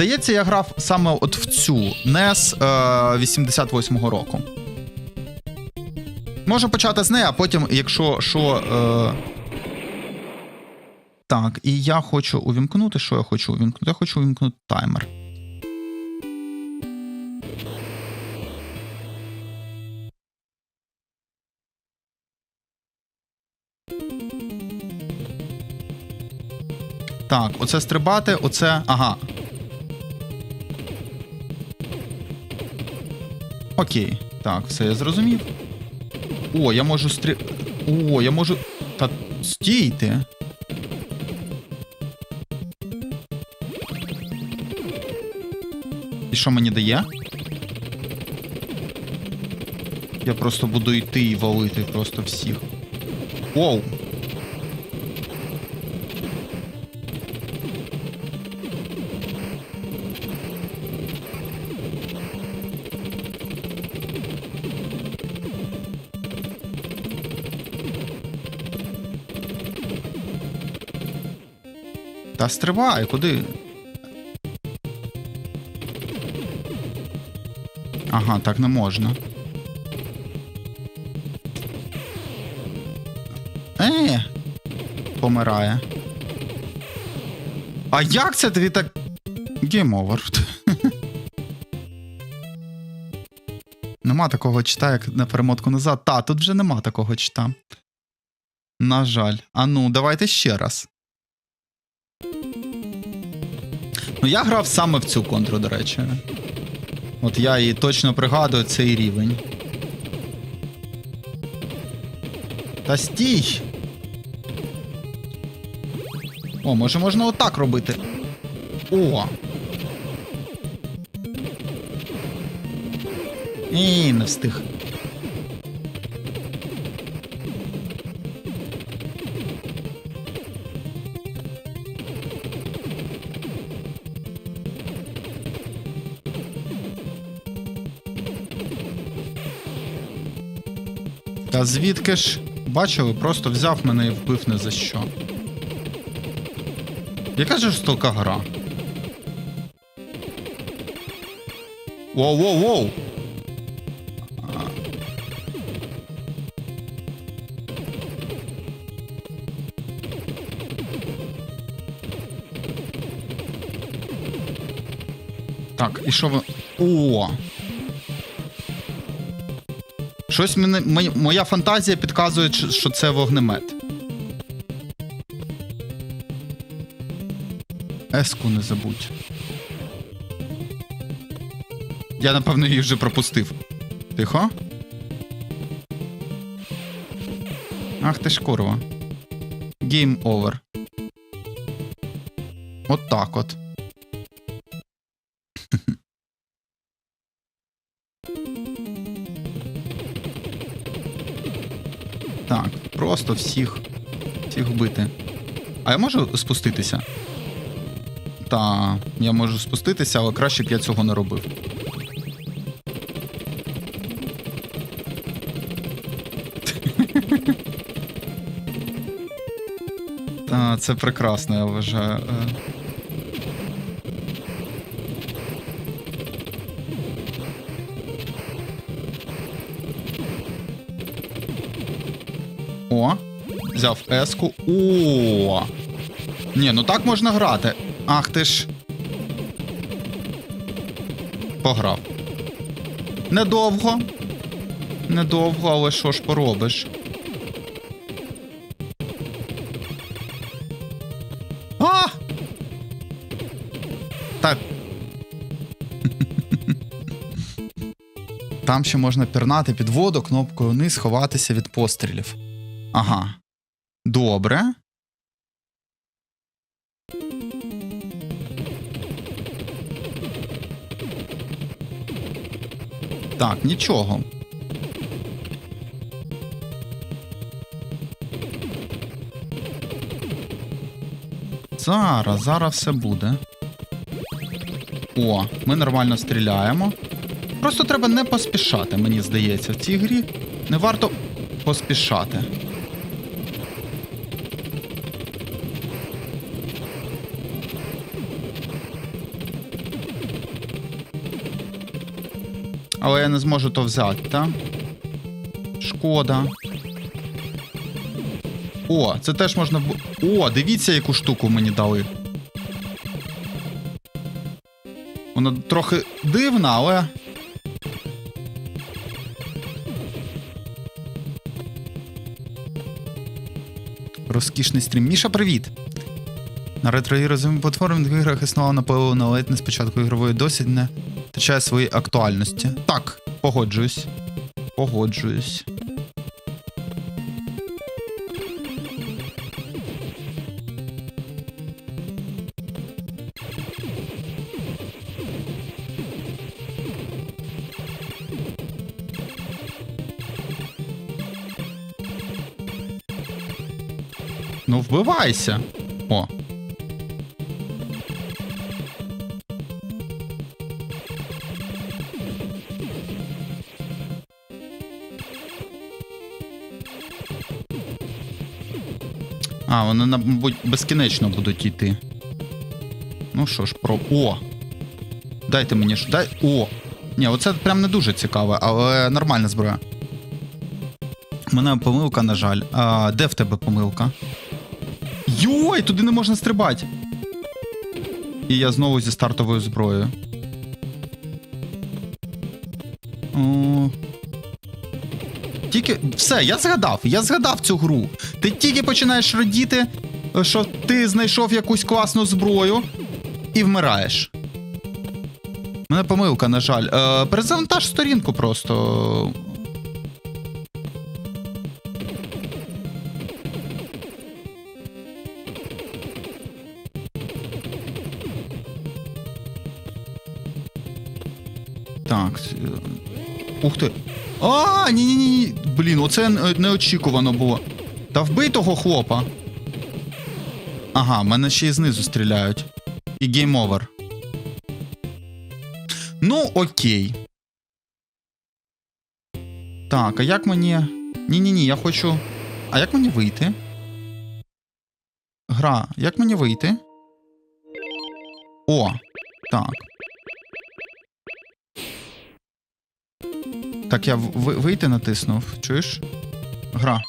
Здається, я грав саме от в цю NES е, 88-го року. Можу почати з неї, а потім, якщо що. Е... Так, і я хочу увімкнути. Що я хочу увімкнути? Я хочу увімкнути таймер. Так, оце стрибати, оце. Ага. Окей. Так, все я зрозумів. О, я можу стрі. О, я можу. Та стійте. І що мені дає? Я просто буду йти і валити просто всіх. Оу. Та стривай, куди? Ага, так не можна. Е, помирає. А як це тобі так. Game over. Нема такого чита, як на перемотку назад. Та, тут вже нема такого чита. На жаль. А ну, давайте ще раз. Ну, я грав саме в цю контру, до речі. От я її точно пригадую цей рівень. Та стій! О, може можна отак робити. О! І не встиг. Та звідки ж? Бачили, просто взяв мене і вбив не за що. Яка ж жорстока гра? Воу-воу-воу! Так, і що ви. О! Щось мене, моя, фантазія підказує, що- це вогнемет. Еску не забудь. Я, напевно, її вже пропустив. Тихо. Ах ти ж курва. Game over. От так от. Просто всіх. Всіх вбити. А я можу спуститися? Та, я можу спуститися, але краще б я цього не робив. Та, це прекрасно, я вважаю. О, взяв еску. О. Ні, ну так можна грати. Ах ти ж. Пограв. Недовго. Недовго, але що ж поробиш? А! Так. Там ще можна пірнати під воду кнопкою вниз, ховатися від пострілів. Ага. Добре. Так, нічого. Зараз, зараз все буде. О, ми нормально стріляємо. Просто треба не поспішати, мені здається, в цій грі не варто поспішати. Але я не зможу то взяти, так? Шкода. О, це теж можна. О, дивіться, яку штуку мені дали. Вона трохи дивна, але. Розкішний стрім. Міша, привіт! На ретро-ігровій платформі в іграх існувала наполовину, але на спочатку ігрової досі не втрачає свої актуальності. Так, погоджуюсь. Погоджуюсь. Ну, вбивайся. О. А, вони, мабуть, безкінечно будуть йти. Ну що ж, про. О! Дайте мені ж. Дай. О! Ні, оце прям не дуже цікаве, але нормальна зброя. У мене помилка, на жаль. А, де в тебе помилка? Йой, туди не можна стрибати. І я знову зі стартовою зброєю. О... Тільки. Все, я згадав, я згадав цю гру. Ти тільки починаєш радіти, що ти знайшов якусь класну зброю і вмираєш. У мене помилка, на жаль. Е, перезавантаж сторінку просто. Так. Ух ти. А, ні, ні, ні. Блін, оце неочікувано було. Та вбий того хлопа. Ага, мене ще й знизу стріляють. І гейм овер. Ну, окей. Так, а як мені. Ні-ні-ні, я хочу. А як мені вийти? Гра, як мені вийти? О, так. Так, я вийти натиснув. Чуєш? Гра.